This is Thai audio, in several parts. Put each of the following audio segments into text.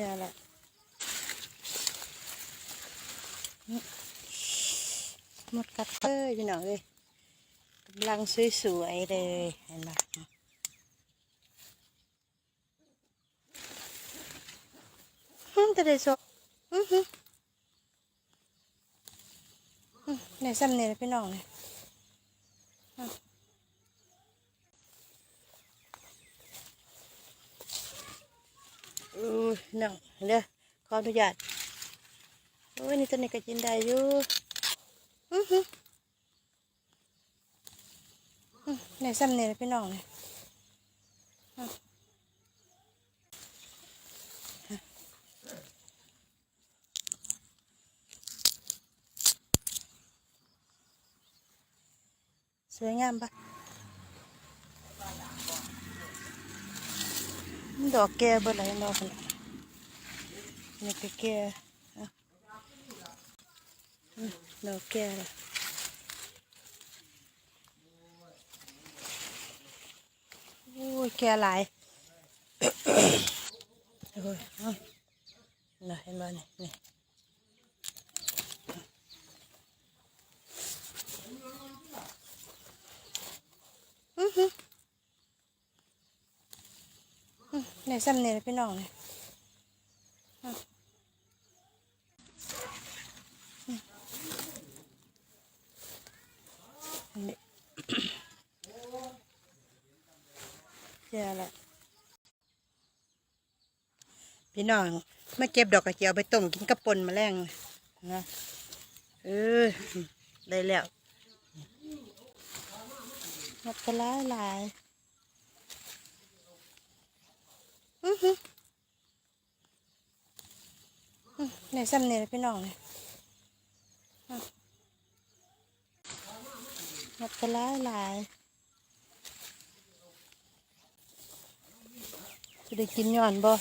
ช่ละหมดกัดเตอ้ยพี่น้องเลยกำลังสวยๆเลยเห็นไหมฮึจะได้สดอือฮึอืมในซ้ำเนี่ยพี่น้องเลย อือน้องเด้อขออนุญาตโอ้ยนี่ตัวนี้ก็กินได้อยู่อือหืออื้อในซ้ำเนี่ยพี่น้องเลยอื้อสวยงามปะมัน ดอกแก่เบ่ไหลดอกนี่นี่ก็แก่ดอกแก่ละโอ้ยแก่หลายโอ้ยเอาน่ะเห็นบ่นี่นี่อือหืออืม ในซ้ำนี่ยพี่น้องเลยนี่เจอละพี่น้องมาเก็บดอกกระเจียวไปต้มกินกระปนมาแรงนะเออได้แล้วหมันก็หลายหลายอือหืออื้อ ในซ้ำนี่พี่น้องเลยมันก็หลายหลายจะได้กินย้อนบ่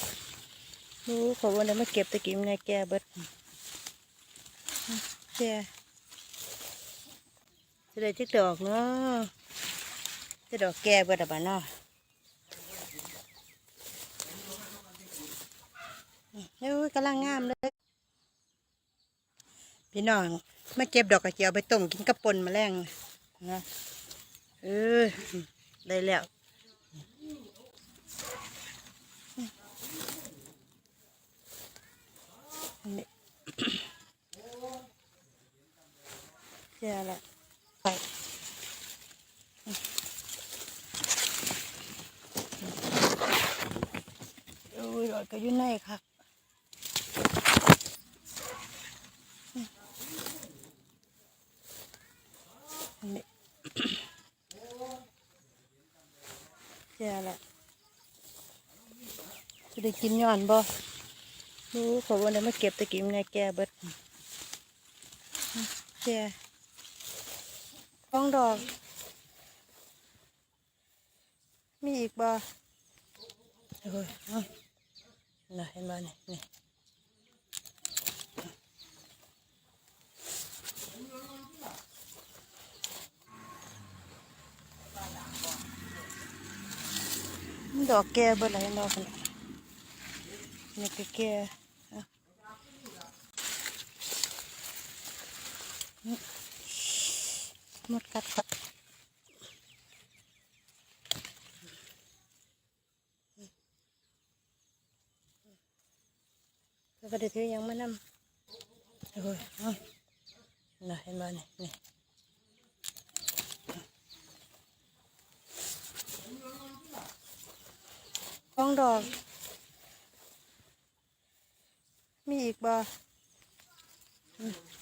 รู้ขอวันนี้มาเก็บตะกี้ไงแกเบิดแกจะได้จิกดอกเนาะจะดอกแกเบิดอะบ้านเนาะ เฮ้ยกำลังงามเลย พี่น้องมาเก็บดอกกระเจียวไปต้มกินกระปนมาแรงนะเออได้แล้วนี่เจอละไปโอ้ยรอยก็อยู่ในครับ นี่ เจอละจะได้กินย้อนบ่รู้ขอวันนี้มาเก็บตะกี้ไงแกเบิดเจอฟองดอก มีอีกบ่เฮ้ยน่ะเห็นบ่นี่นี่ ดอกแก่บิดเลยดอกนี่นี่ก็แก่อะมหมดกัดกัดก็ได้ถือยังมานำโอ้ยเอาน่ะเห็นบ่นี่นี่ องดอก มีอีกบ่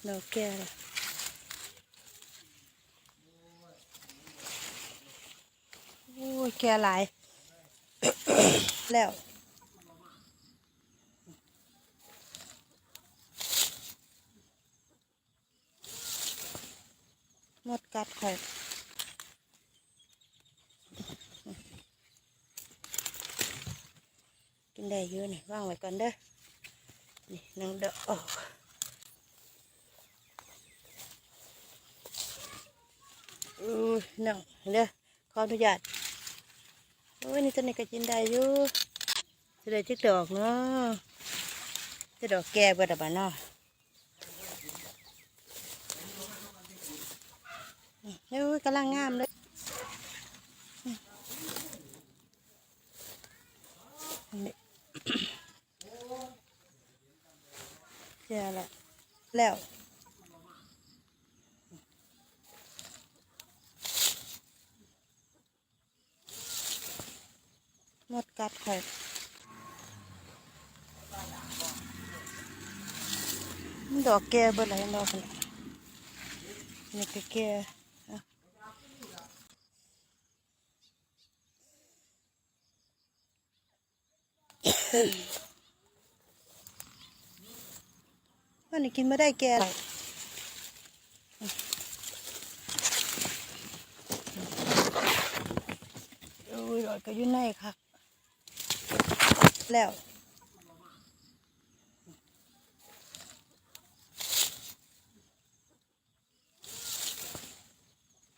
ดอกแก่โอ้ยแก่หลาย แล้วหมดกัดข่อย กินได้เยอะนี่ว่างไว้ก่อนเด้อนี่นังเดอกออกอู้ยนังเด้อขออนุญาตโอ้ยนี่ตัวนี้ก็กินได้อยู่จะได้จิกดอกเนาะจะดอกแก่เบิดอะบ้านเนาะเอ้ยกำลังงามเลยนี่ เจอแล้วแล้วหมดกัดข่อยมันดอกแก่เบิดเลยดอกนี่ก็แก่อะ มันนี่กินไม่ได้แก่โอ้ยดอกก็อยู่ในค่ะแล้ว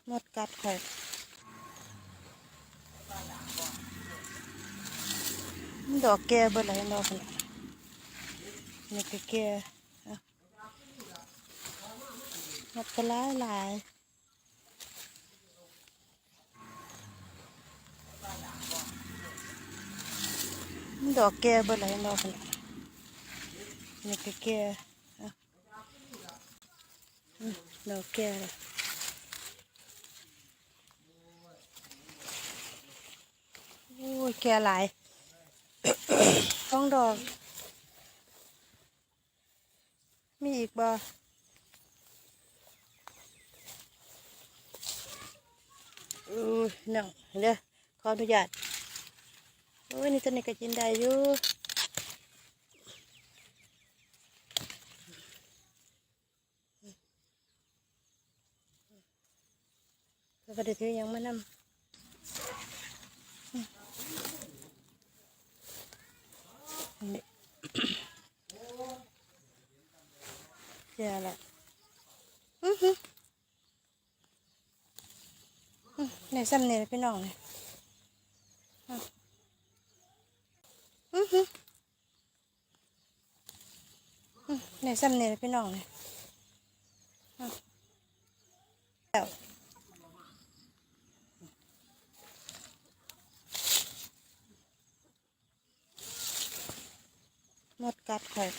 หมดกัดข่อยมันดอกแก่เบิดเลยดอกคนน่ะนี่ก็แก่อะ หมดก็หลายหลายดอกแก่บิดเลยดอกคนน่ะนี่ก็แก่ดอกแก่เลยโอ้ยแก่หลายท้องดอก มีอีกบ่ อู้ยน้องเด้อขออนุญาตโอ้ยนี่ตัวนี้ก็กินได้อยู่แล้วก็ได้ถือหยังมานำนี่เจอแล้วอือหืออื้อในซ้ำเนี่ยพี่น้องเนี่ยอืออือหืออื้อในซ้ำเนี่ยพี่น้องเนี่ยอื้อแล้วหมดกัดข่อย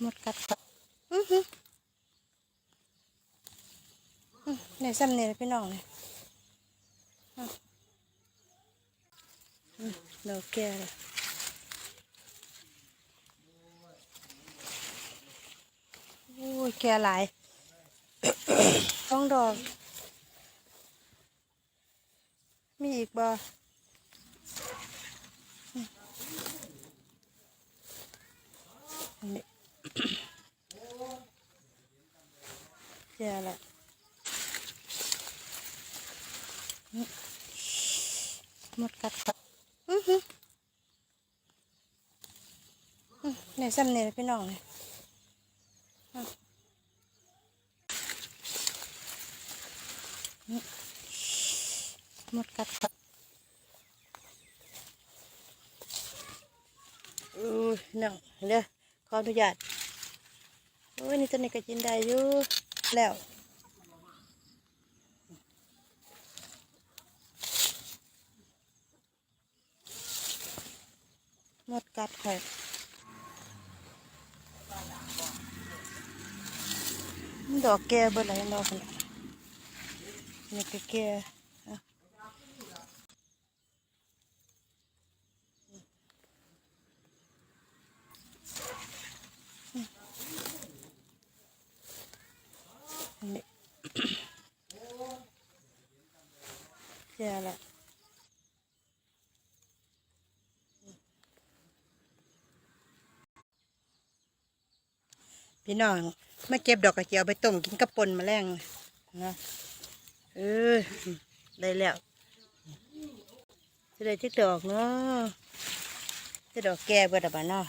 หมดกัดข่อยอือหืออื้อ ในซ้ำเนี่ยพี่น้องเนี่ยอื้ออื้อดอกแก่เลยโอ้ยแก่หลายท้องดอก มีอีกบ่นี่เจอแล้วอื้อห มดกัดครับอือหืออื้อในซ้ำเนี่ยพี่น้องเนี่ยหมดกัดครับอู้น้องเด้อขออนุญาตโอ้ยนี่ตัวนี้ก็กินได้อยู่แล้ว หมด กัดข่อยดอกแก่เบิดเลยดอกคนน่ะนี่ก็แก่อะนี่เจอแล้ว พี่น้องมาเก็บดอกกระเจียวไปต้มกินกระปนมาแรงนะเออได้แล้วจะได้จิกดอกเนาะจะดอกแก่เบิดอะบ้านเนาะ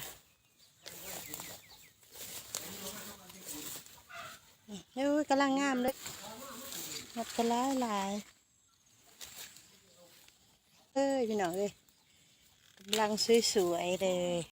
เอ้ยกำลังงามเลยหมดกันหลายหลายเอ้ยพี่น้องเลยกำลังสวยๆเลย